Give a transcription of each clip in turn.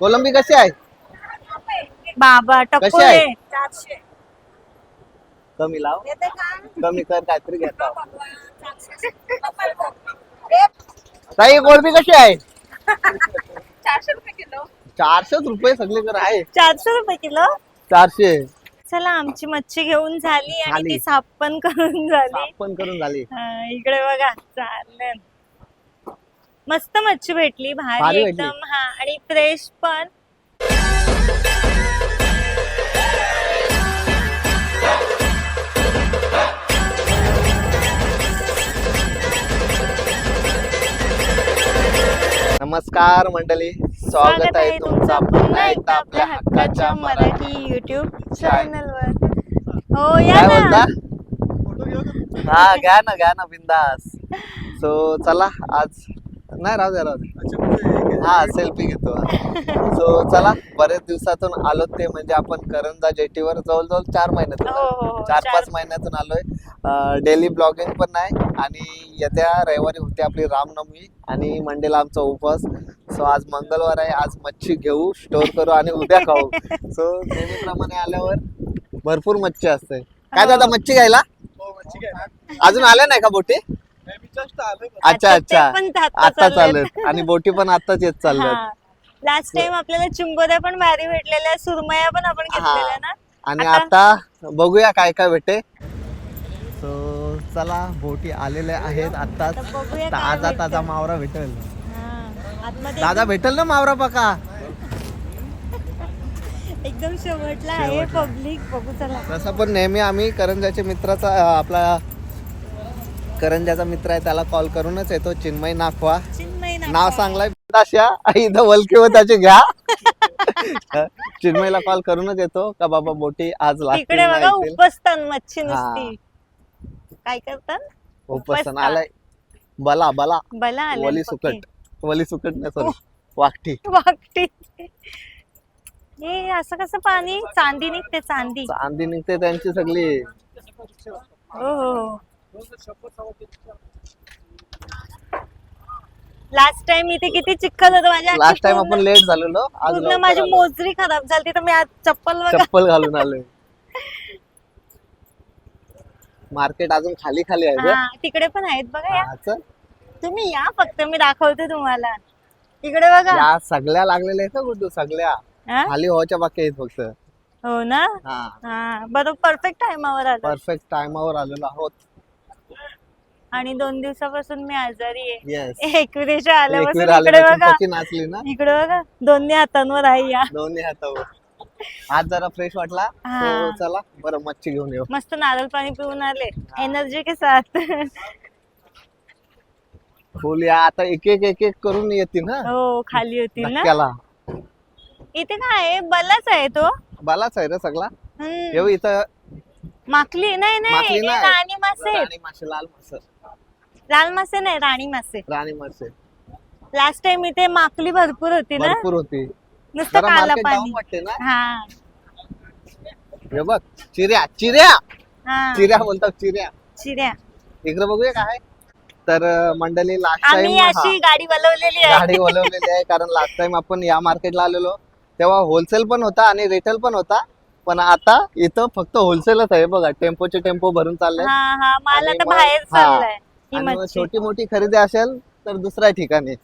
कोलंबी कशी आहे? बाबा कशी टक्को आहे? रे. कमी लाव. कमी कर काहीतरी घेता ताई कोलंबी कशी आहे? चारशे रुपये किलो. चारशेच रुपये सगळे कर आहे. चारशे रुपये किलो? चारशे. चला आमची मच्छी घेऊन झाली आणि झाली. ती साफ पण करून झाली. पण करून झाली. हा, इकडे बघा चालेल. मस्त मच्छी भेटली भारी भारी भेटली. एकदम हा आणि फ्रेश पण. नमस्कार मंडळी स्वागत आहे तुमचं पुन्हा एकदा आपल्या हक्काच्या मराठी युट्यूब चॅनल. वर. हो या काय ना. बोलता? हा घ्या ना घ्या ना बिंदास. सो चला आज नाही राहू द्या राहू द्या हा सेल्फी घेतो. सो चला बरेच दिवसातून आलो ते म्हणजे आपण करंजा जेटीवर जवळजवळ चार हो, हो, महिन्यातून हो. चार चार- पाच महिन्यातून आलोय. डेली ब्लॉगिंग पण नाही आणि येत्या रविवारी होती आपली रामनवमी आणि मंडेला आमचा उपवास. सो आज मंगळवार आहे. आज मच्छी घेऊ स्टोर करू आणि उद्या खाऊ. सो नेहमीप्रमाणे आल्यावर भरपूर मच्छी असते. काय दादा मच्छी घ्यायला. अजून आल्या नाही का बोटी? अच्छा अच्छा. आता. चालेल आणि बोटी पण आताच येत चालल्यात लास्ट टाइम आपल्याला चिंबोऱ्या पण भारी भेटलेल्या सुरमया पण आपण घेतलेल्या ना. आणि आता- बघूया काय काय भेटे सो चला बोटी आलेल्या आहेत आता ताजा. ताजा मावरा भेटेल. हा. दादा भेटेल ना मावरा बघा एकदम शेवटला आहे पब्लिक बघू चला. तसं पण नेहमी आम्ही करंजाच्या मित्राचा आपला करंजाचा मित्र आहे त्याला कॉल करूनच येतो. चिन्मय नाखवा चिन्मय नाव सांगलाय अशा इथं वलकी व त्याची घ्या. चिन्मयला कॉल करूनच येतो. का बाबा बोटी आज तिकडे बघा. उपसतान मच्छी हा. नुसती. काय करतात? उपसन उपसता. आलाय. बला बला. बला आले वली सुकट. वली सुकट नाही सॉरी वाकठी वाकटी. हे असं कसं पाणी? चांदी निघते चांदी. चांदी निघते त्यांची सगळी. हो हो. लास्ट टाइम इथे किती चिखल होतं माझ्या लास्ट टाइम आपण लेट झालेलो आज पूर्ण लवकर माझी आलो. मोजरी खराब झाली तर मी आज चप्पल चप्पल घालून आलोय. मार्केट अजून खाली खाली आहे हा तिकडे पण आहेत बघा या. हा, चल. तुम्ही या फक्त मी दाखवते तुम्हाला. इकडे बघा. या सगळ्या लागलेल्या आहेत ना गुड्डू सगळ्या. हा? खाली व्हायच्या बाकी आहेत फक्त. हो ना? हा. हा बरोबर परफेक्ट टाइमावर आलो. परफेक्ट टाइमावर आलेलो आहोत. आणि दोन दिवसापासून मी आजारी आहे. एकविरेच्या आल्यापासून इकडे बघा. आल्यापासून नाचली ना? इकडे बघा. दोन्ही हातांवर आहे या. दोन्ही हातावर. आज जरा फ्रेश वाटला? हा. चला. बरं मच्छी घेऊन येऊ. मस्त नारळ पाणी पिऊन आले. एनर्जी के साथ. फुल या. आता एक एक एक एक करून येतील ना? हो खाली होती ना? धक्क्याला. इथे काय आहे? बलाच आहे तो. बालाच आहे रे सगळा. येऊ इथं. माकली. नाही नाही. मासे लाल मासे. लाल मासे नाही राणी मासे. राणी मासे. लास्ट टाइम इथे माकली भरपूर होती ना? भरपूर होती. नुसतं जरा काला पाणी वाटते ना? हा. हे बघ चिऱ्या चिऱ्या. हा. चिऱ्या बोलतात चिऱ्या. चिऱ्या. इकडे बघूया काय तर अं, मंडळी लास्ट आम्ही टाइम अशी गाडी बोलवलेली आहे. गाडी बोलवलेली आहे कारण लास्ट टाइम आपण या मार्केटला आलेलो. तेव्हा होलसेल पण होता आणि रिटेल पण होता. पण आता इथं फक्त होलसेलच आहे. बघा टेम्पोचे टेम्पो भरून चालले. हा हा. माल आणि आता मग- बाहेर हा. चाललाय. ही आणि मच्छी. छोटी मोठी खरेदी असेल तर दुसऱ्या ठिकाणी.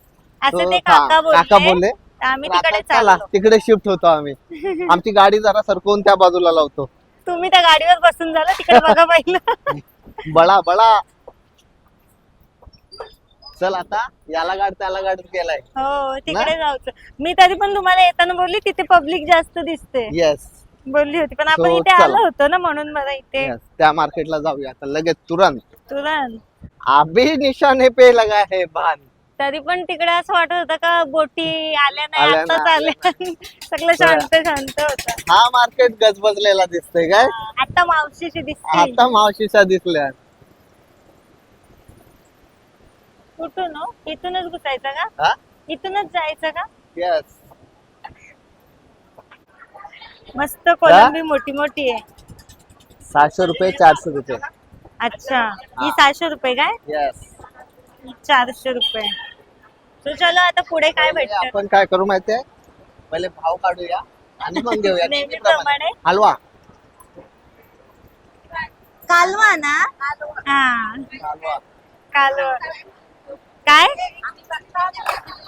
असं तो- ते हा, काका बोलले. बोलले. तर आम्ही तर आता तिकडे चला चाललो. तिकडे शिफ्ट होतो आम्ही. आमची गाडी जरा सरकवून त्या बाजूला लावतो. तुम्ही त्या गाडीवर बसून झालं तिकडे बघा पहिलं. बळा बळा. चल आता याला गाड त्याला गाड केलाय हो तिकडे जाऊचं. मी तरी पण तुम्हाला येताना बोलली तिथे पब्लिक जास्त दिसते. येस बोलली होती पण आपण So, इथे चला. आलो होतो ना म्हणून मला इथे. येस त्या मार्केटला जाऊया. आता लगेच तुरंत. तुरंत. अभी निशाने पे लगा है बाण तरी पण तिकडे असं वाटत होतं का बोटी आल्या नाही आल्या आताच नाही, आल्या. सगळं शांत शांत होत. हा मार्केट गजबजलेला दिसतोय काय? आता मावशीची दिसते आता मावशीच्या दिसल्या. कुठून हो? इथूनच घुसायचं का? हा? इथूनच जायचं का? येस मस्त कोलंबी मोठी मोठी आहे. सहाशे रुपये चारशे रुपये. अच्छा. ही सहाशे रुपये काय? येस चारशे रुपये. तो चलो आता पुढे काय भेटत? आपण काय करू माहितीये? पहिले भाव काढूया आणि मग घेऊया. नेहमीप्रमाणे. नेहमीप्रमाणे. हलवा. कालवा ना? हा. हलवा कालवा. काय?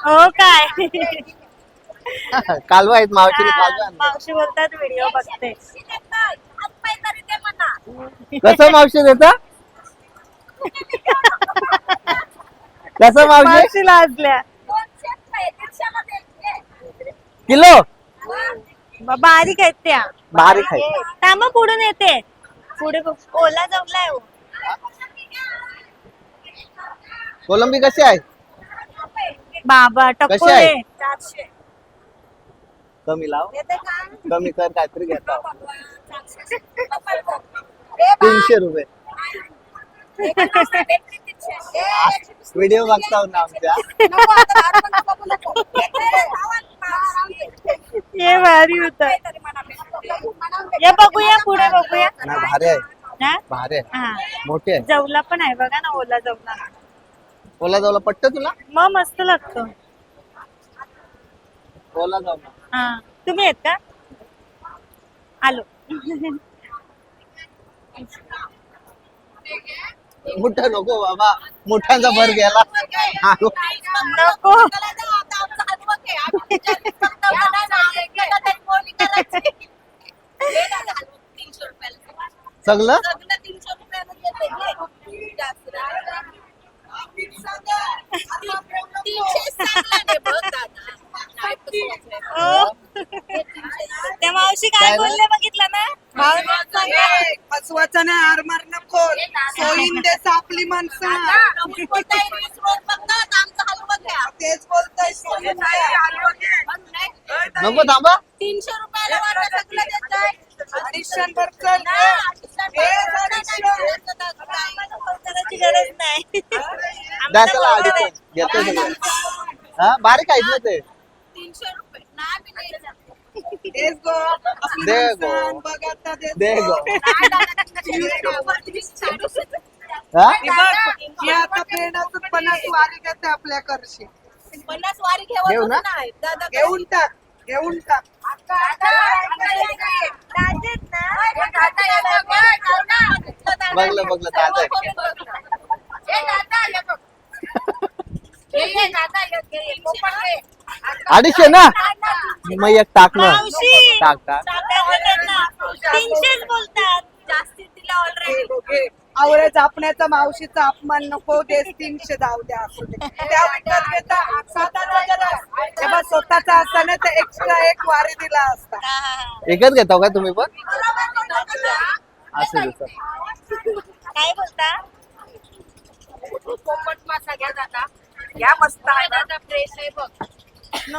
हो काय? कालवा आहेत मावशीने कालवा हा. मावशी बोलतात व्हिडिओ बघते. कसं मावशी देता? कसं मावशी? मावशी लाजल्या. किलो? ब- बारीक आहेत त्या. बारीक आहे थांबा पुढून येते. पुढे बघ. ओला जमलाय हो. कोलंबी कशी आहे? बाबा टक्को कशी आहे? कमी लाव. कमी कर काहीतरी घेता. तीनशे रुपये. व्हिडिओ बघता ना आमच्या. हे भारी होत. ये बघूया पुढे बघूया. भारी आहे. हा? भारी आहे. हा. मोठी आहे. जवला पण आहे. बघा ना ओला जवला. ओला जाऊला पट्ट तुला? मग मस्त लागतो. ओला जाऊला हा. तुम्ही आहेत का? आलो. मोठा नको बाबा मोठ्यांचा भर गेला. नको सगळं हो. त्या मावशी काय? बोलले बघितलं ना? नाही. फसवाचा नाही आरमार नको सोयीन दे सापली माणसं. तेच बोलतोय. नको थांबा. तीनशे रुपयाला वाटा सगळं देताय. अडीचशे गरज नाही. हा बारीक आहेत ना ते तीनशे रुपये नाही दे गो. दे गो दादा. हा? आता पन्नास वारी घेते आपल्या करशी पन्नास वारी घेऊ घेऊन ना? नाही दादा घेऊन टाक घेऊन टाक. बघलं बघलं आहे अडीचशे ना? मग एक टाक ना। मावशी टाक टाक. तीनशेच बोलतात. जास्ती तिला ऑलरेडी आवरे झापण्याचा मावशीचा अपमान नको देस तीनशे जाऊ द्या असू दे. त्या विकत घेता स्वतःचा जरा. तेव्हा स्वतःचा असता ना तर एक्स्ट्रा एक वारी दिला असता. एकच घेतो का तुम्ही पण? असं दिसत काय बोलता? पोपट मासा घ्या दादा. घ्या मस्त आहे दादा फ्रेश आहे बघ.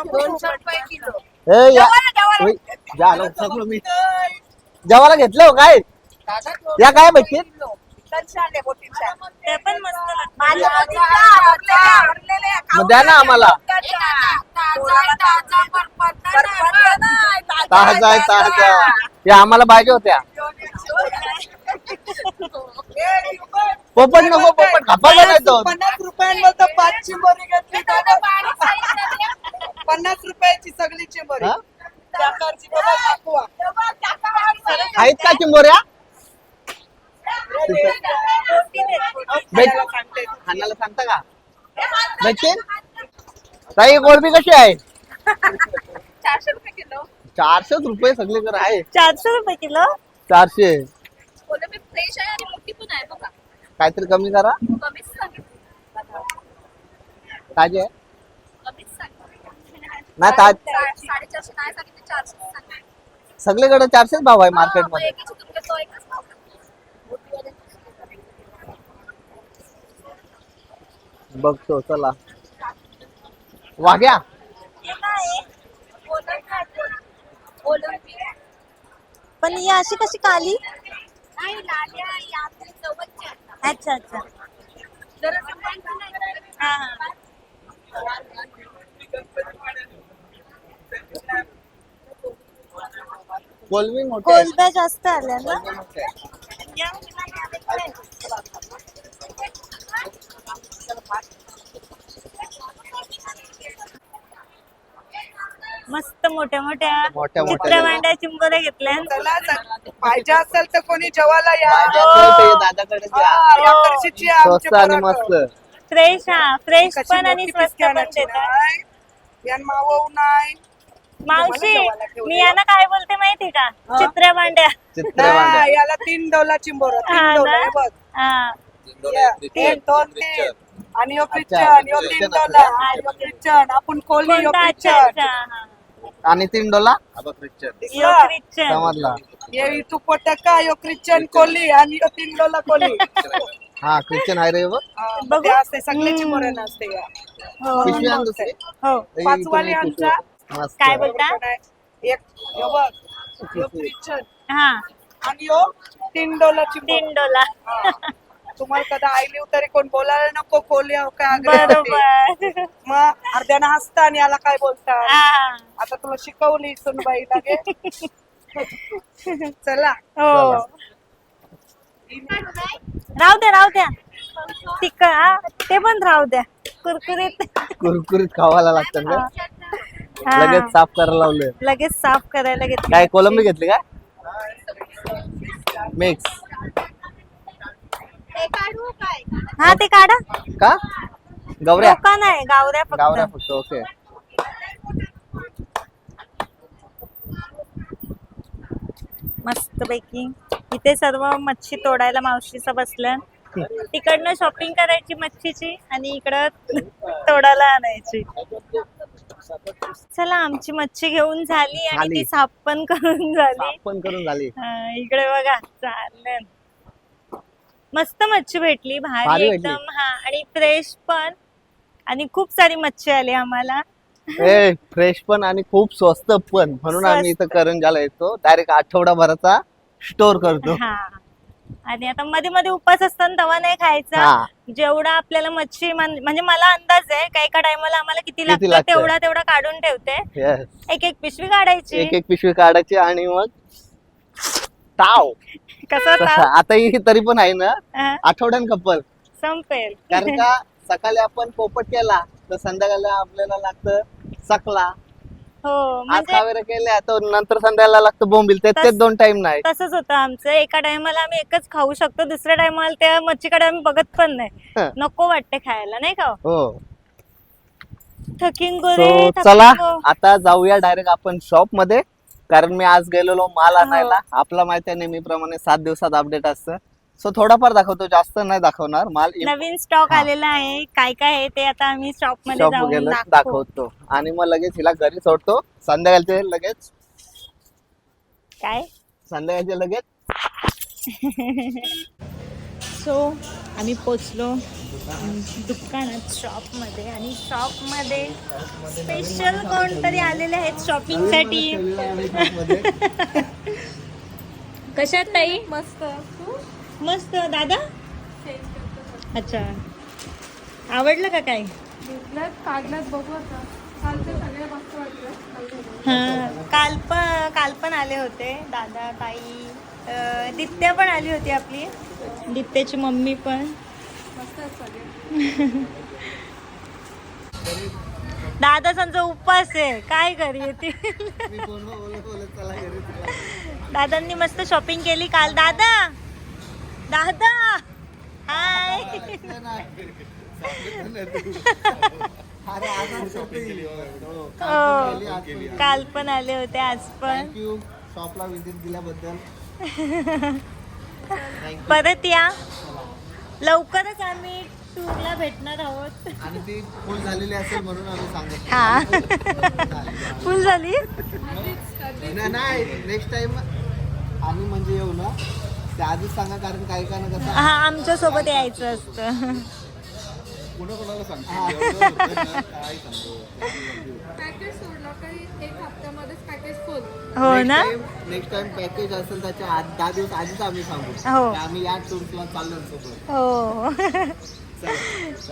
दोनशे रुपये किलो. ए या. जेवायला, जेवायला. ओय, झालं सगळं मी. जेवायला घेतलं हो काय? या काय भेटते ते पण मस्त लागतं माझ्या आजीच्या हरलेले मग द्या ना आम्हाला. ताजा आहे, ताजा बरबट नाही, ताजा आहे ताजा. या आम्हाला पाहिजे होत्या. पोपट नको पोपट खपा तो. पन्नास रुपयांवर तर पाच चिंबोरी घेतली. पन्नास रुपयाची सगळी चिंबोरी. हा? बाबा दाखवा. आहेत का चिंबोऱ्या? खायला सांगते खाण्याला सांगता का? भेटते ताई कोळंबी कशी आहे? चारशे रुपये किलो. चारशेच रुपये सगळीकडे आहे चारशे रुपये किलो? चारशे. कोलंबी फ्रेश आहे आणि मोठी पण आहे बघा. काहीतरी कमी करा. ताजे? आहे नाही ताज. सगळीकडे चारशेच भाव आहे मार्केट मग मध्ये एकीची तुमच्या तो एकच भाव करतो. मोठीवाले. बघतो चला. वाघ्या? पण ही अशी कशी काली? नाही लाल्या यात्रे चवच अच्छा अच्छा. हा हा कोलमी मोठे. कोलब्या जास्त आल्या ना. या मस्त मोठ्या मोठ्या मोठ्या मोठ्या चित्र मांड्या चिंबोऱ्या घेतल्या. चला. पाहिजे असेल तर कोणी जेवायला या. दादाकडे हा, या वर्षीची आमची स्वस्त आणि पराठा. मस्त. फ्रेश हा फ्रेश कशी पण आणि मोठी स्वस्त पिसकी पण आणायची देतात. नाही. यान मावऊ नाही. मावशी जेवायला. मी यांना काय बोलते माहिती का? चित्र्या मांड्या चित्र मांड्या नाही, याला तीन डोला चिंबोरा हा तीन डोला ना? हे बघ. हा. या, तीन दोन तीन. आणि यो ख्रिश्चन यो तीन डोला यो ख्रिश्चन आपण कोली यो कोणता? अच्छा ख्रिश्चन अच्छा हा. आणि तीन डोला यो दिसला? ख्रिश्चन समजला. ये इथू पोटका यो ख्रिश्चन कोली आणि यो तीन डोला कोली हा ख्रिश्चन आहे रे बघ. हा, असते सगळे चिंबोरे नसते या. हो पिशवी आण दुसरी हो ए, पाचवाली इकडे पिशवी. आमचा मस्त. काय बोलता? एक यो बघ. यो ख्रिश्चन हा. आणि यो तीन डोला तीन डोला हा. तुम्हाला कदा आईली तरी कोण बोलायला नको कोली अहो काय. बरोबर. मग अर्ध्यानं हसता आणि याला काय बोलता हा. आता तुला शिकवली सुनबाई लागे. चला. हो. राहू द्या राहू द्या. तिक हा. ते पण राहू द्या. कुरकुरीत. कुरकुरीत खावायला का हा. लगेच साफ करायला लावलं लगेच साफ करायला घेतली. काय कोलंबी घेतली का? मिक्स हा ते काढा. का? गवऱ्या? लोका नाही गावऱ्या गावऱ्या फक्त फक्त ओके. मस्त पैकी इथे सर्व मच्छी तोडायला मावशीचं बसलं. तिकडनं शॉपिंग करायची मच्छीची आणि इकडं तोडायला आणायची. चला आमची मच्छी घेऊन झाली आणि झाली. ती साफ पण करून झाली. करून झाली. हा, इकडे बघा चालेल. मस्त मच्छी भेटली भारी भारी भेटली. एकदम हा आणि फ्रेश पण. आणि खूप सारी मच्छी आली आम्हाला. ए फ्रेश पण आणि खूप स्वस्त पण. म्हणून आम्ही इथं करंजाला येतो. डायरेक्ट आठवडाभराचा स्टोर करतो. हा. आणि आता मध्ये मध्ये उपास असताना तवा नाही खायचा. हा. जेवढा आपल्याला मच्छी म्हण- म्हणजे मला अंदाज आहे काही एका टायमाला आम्हाला किती किती लागतं लागतं? तेवढा तेवढा काढून ठेवते. Yes. एक एक पिशवी काढायची. एक एक पिशवी काढायची आणि मग? ताव. कसं. ताव? आता ही तरी पण आहे ना? हा, आठवड्यान कपल. संपेल. कारण का सकाळी आपण पोपट केला तर संध्याकाळी आपल्याला लागतं सकला हो आज म्हणजे कावेरा केल्या तर नंतर संध्याकाळला लागतं बोंबील. ते ते तस- दोन टाइम नाही. तसंच होतं आमचं. एका टायमाला आम्ही एकच खाऊ शकतो. दुसऱ्या टायमाला त्या मच्छीकडे आम्ही बघत पण नाही. हं. नको वाटते खायला नाही का हो? थकिंग गो सो रे चला थकिंग गो. आता जाऊया डायरेक्ट आपण शॉपमध्ये. कारण मी आज गेलेलो माल हो. आणायला. आपला माहिती आहे नेहमीप्रमाणे सात दिवसात अपडेट असतं. सो थोडाफार दाखवतो जास्त नाही दाखवणार माल. नवीन स्टॉक. आलेला आहे. काय काय आहे ते आता आम्ही शॉपमध्ये शॉप जाऊन गेलं दाखवू. दाखवतो. आणि मग लगेच हिला घरी सोडतो. संध्याकाळचे लगेच. काय? संध्याकाळचे लगेच. सो आम्ही पोचलो दुकानात शॉपमध्ये आणि शॉपमध्ये स्पेशल कोणतरी आलेले आहेत शॉपिंगसाठी कशात ताई? मस्त. मस्त. दादा? अच्छा. आवडलं का काय? बघू हा. काल पण काल पण आले होते. दादा ताई. अं, दित्या पण आली होती आपली. दित्याची मम्मी पण. दादा त्यांचा उपवास आहे काय करी ती? दादांनी मस्त शॉपिंग केली काल. दादा! दादा! हाय हो काल पण आले होते आज पण. शॉपला विजिट दिल्याबद्दल. परत या. लवकरच आम्ही टूरला भेटणार आहोत. आणि ती फुल झालेली असेल म्हणून आम्ही सांगत हा. फुल झाली? नाही, नाही नेक्स्ट टाइम आम्ही म्हणजे येऊ ना. त्या आधीच सांगा कारण काही कारण कसं हा आमच्यासोबत यायचं असतं. पॅकेज सोडला काही एक हप्त्यामध्येच पॅकेज फुल हो ना? नेक्स्ट टाइम पॅकेज असेल त्याच्या आध- दहा दिवस आधीच आम्ही सांगू. हो. की आम्ही या टूरला चाललो सोबत हो.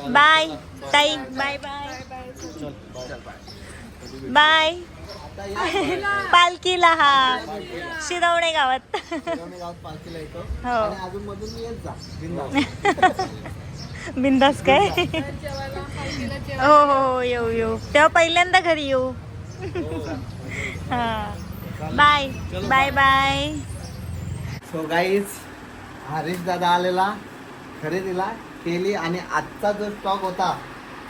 बाय ताई बाय बाय बाय पालखीला हा. शिरवणे गावात. पालखीला येतो. हो. आणि अजून मधून मी येत जा. बिनधास्त. बिंदास काय? हो हो हो येऊ येऊ. तेव्हा पहिल्यांदा घरी येऊ. हा. Bye bye bye so guys Harish दादा आलेला खरेदीला केली आणि आजचा जो स्टॉक होता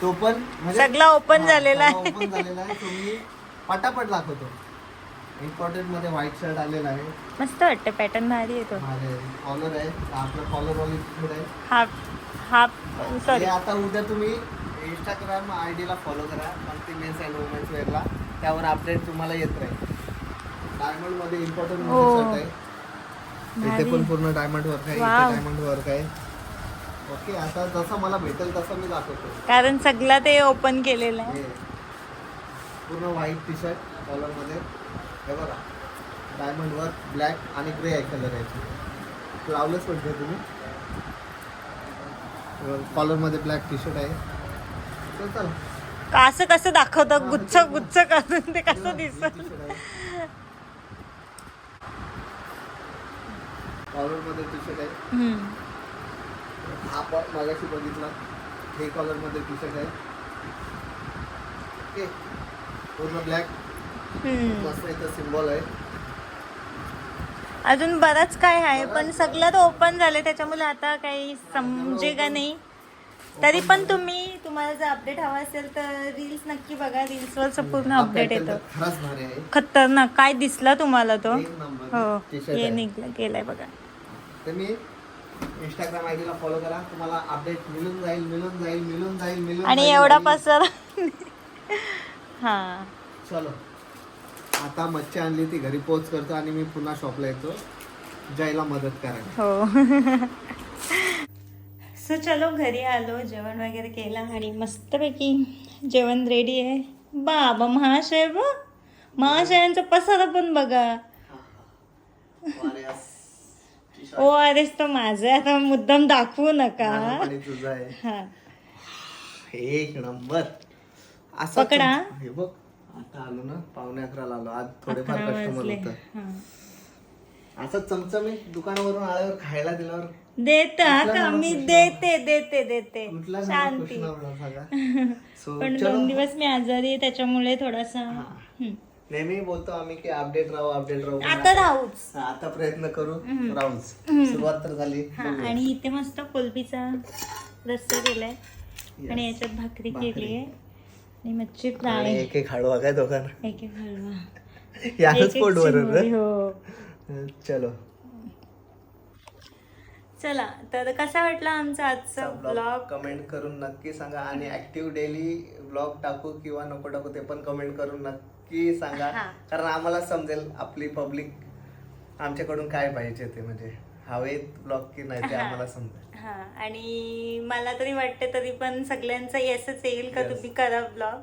तो पण सगळा झालेला आहे. ओपन झालेला आहे. तो मी पटापट दाखवतो. इम्पॉर्टंटमध्ये व्हाईट शर्ट आलेला आहे. मस्त वाटतं पॅटर्न भारी येतो कॉलर आहे. आपलं कॉलर वाली आहे. हाफ हे सॉरी आता उद्या तुम्ही इंस्टाग्राम आय डीला फॉलो करा. मल्टी मेन्स अँड वुमेन्स वेअरला त्यावर अपडेट तुम्हाला येत राहील. डायमंडमध्ये इम्पॉर्टंट हो. आहे. इथे. पण पूर्ण डायमंड वर्क आहे. इथे. डायमंड वर्क आहे. ओके आता जसं मला भेटेल तसं मी दाखवतो. कारण सगळं ते ओपन केलेलं आहे. हे. पूर्ण व्हाईट टी शर्ट कॉलरमध्ये हे बघा. डायमंड वर्क ब्लॅक आणि ग्रे आहे कलर आहे फ्लावलेस म्हणते तुम्ही. कॉलरमध्ये ब्लॅक टी शर्ट आहे. तर चला. का असं कसं दाखवतं? गुच्छ गुच्छ करून ते कसं दिसत? कॉलरमध्ये टी शर्ट आहे. हा पण मागाशी बघितला. हे कॉलरमध्ये टी शर्ट आहे. ओके. पूर्ण ब्लॅक. मस्त इथं सिम्बॉल आहे. अजून बरंच काय आहे पण सगळं तर ओपन झाले त्याच्यामुळे आता काही समजे का नाही. तरी पण तुम्ही तुम्हाला जर अपडेट हवा असेल तर रील्स नक्की बघा. रील्सवर पूर्ण अपडेट येतो. खतरनाक. काय दिसला तुम्हाला तो? हो. हे. निघलं गेलाय बघा. मी इंस्टाग्राम आय डीला फॉलो करा. तुम्हाला अपडेट मिळून जाईल मिळून जाईल मिळून जाईल मिळून आणि एवढा पसर हा. चलो. आता मच्छी आणली ती घरी पोच करतो आणि मी पुन्हा शॉपला येतो. जयला मदत करायला. हो. सो चलो घरी आलो जेवण वगैरे केलं आणि मस्तपैकी जेवण रेडी आहे. बाबा महाशय ब महाशयांचा पसारा पण बघा. ओ अरेच तो माझं आता मुद्दाम दाखवू नका. हा. एक नंबर. असं पकडा. हे बघ. आता आलो ना पावणे अकराला आलो. आज थोडेफार कस्टमर होतं. असं चमचमी दुकानावरून आल्यावर खायला दिल्यावर देते का? मी? देते देते देते. शांती. पण दोन दिवस मी आजारी आहे त्याच्यामुळे थोडासा. नेहमी बोलतो आम्ही की अपडेट राहू अपडेट राहू. आता राहूच. आता प्रयत्न करू. राहूच. सुरुवात तर झाली. आणि इथे मस्त कोलबीचा रस्सा केलाय. आणि याच्यात भाकरी भाकरी. केली आहे. आणि मच्छी फ्राय एक एक हाडवा काय दोघांना? एक एक याच हो. चलो. चला तर कसा वाटला आमचा आजचा ब्लॉग कमेंट करून नक्की सांगा. आणि ऍक्टिव्ह डेली ब्लॉग टाकू किंवा नको टाकू ते पण कमेंट करून नक्की सांगा. कारण आम्हाला समजेल आपली पब्लिक आमच्याकडून काय पाहिजे ते म्हणजे. हवेत ब्लॉग की नाही ते हा. आम्हाला समजेल. हा. आणि मला तरी वाटते तरी पण सगळ्यांचा येसच येईल का Yes. तुम्ही करा ब्लॉग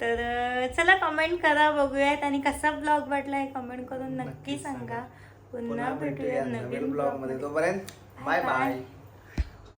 तर अं, चला कमेंट करा बघूयात. आणि कसा ब्लॉग वाटलाय कमेंट करून नक्की नक्की सांगा. पुन्हा भेटूया नवीन ब्लॉगमध्ये. तोपर्यंत बाय बाय